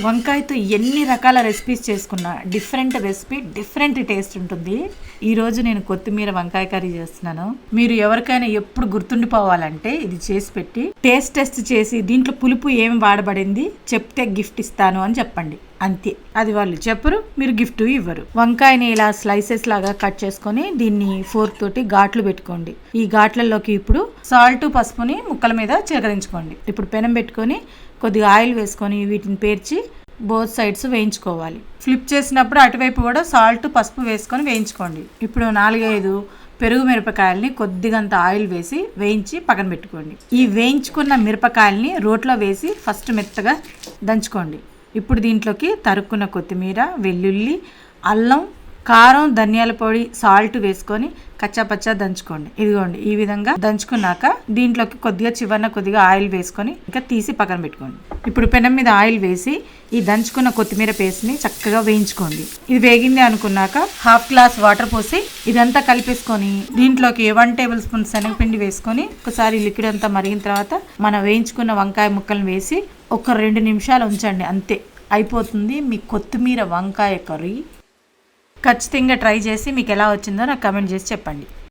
వంకాయతో ఎన్ని రకాల రెసిపీస్ చేసుకున్నా డిఫరెంట్ రెసిపీ డిఫరెంట్ టేస్ట్ ఉంటుంది. ఈరోజు నేను కొత్తిమీర వంకాయ కర్రీ చేస్తున్నాను. మీరు ఎవరికైనా ఎప్పుడు గుర్తుండిపోవాలంటే ఇది చేసి పెట్టి టేస్ట్ టెస్ట్ చేసి దీంట్లో పులుపు ఏం వాడబడింది చెప్తే గిఫ్ట్ ఇస్తాను అని చెప్పండి. అంతే. అది వాళ్ళు చెప్పరు మీరు గిఫ్ట్ ఇవ్వరు. వంకాయని ఇలా స్లైసెస్ లాగా కట్ చేసుకొని దీన్ని ఫోర్క్ తోటి ఘాట్లు పెట్టుకోండి. ఈ ఘాట్లలోకి ఇప్పుడు సాల్ట్ పసుపుని ముక్కల మీద చిలకరించుకోండి. ఇప్పుడు పెనం పెట్టుకొని కొద్దిగా ఆయిల్ వేసుకొని వీటిని పేర్చి బోత్ సైడ్స్ వేయించుకోవాలి. ఫ్లిప్ చేసినప్పుడు అటువైపు కూడా సాల్ట్ పసుపు వేసుకొని వేయించుకోండి. ఇప్పుడు నాలుగైదు పెరుగు మిరపకాయల్ని కొద్దిగంత ఆయిల్ వేసి వేయించి పక్కన పెట్టుకోండి. ఈ వేయించుకున్న మిరపకాయల్ని రోట్లో వేసి ఫస్ట్ మెత్తగా దంచుకోండి. ఇప్పుడు దీంట్లోకి తరుక్కున్న కొత్తిమీర వెల్లుల్లి అల్లం కారం ధనియాల పొడి సాల్ట్ వేసుకొని కచ్చాపచ్చా దంచుకోండి. ఇదిగోండి ఈ విధంగా దంచుకున్నాక దీంట్లోకి కొద్దిగా చివరిన కొద్దిగా ఆయిల్ వేసుకొని ఇంకా తీసి పక్కన పెట్టుకోండి. ఇప్పుడు పెనం మీద ఆయిల్ వేసి ఈ దంచుకున్న కొత్తిమీర పేస్ట్ని చక్కగా వేయించుకోండి. ఇది వేగింది అనుకున్నాక హాఫ్ గ్లాస్ వాటర్ పోసి ఇదంతా కలిపేసుకొని దీంట్లోకి వన్ టేబుల్ స్పూన్ శనగపిండి వేసుకొని ఒకసారి లిక్విడ్ అంతా మరిగిన తర్వాత మనం వేయించుకున్న వంకాయ ముక్కలను వేసి ఒక రెండు నిమిషాలు ఉంచండి అంతే. అయిపోతుంది. మీ కొత్తిమీర వంకాయ కర్రీ. ఖచ్చితంగా ట్రై చేసి మీకు ఎలా వచ్చిందో నాకు కమెంట్ చేసి చెప్పండి.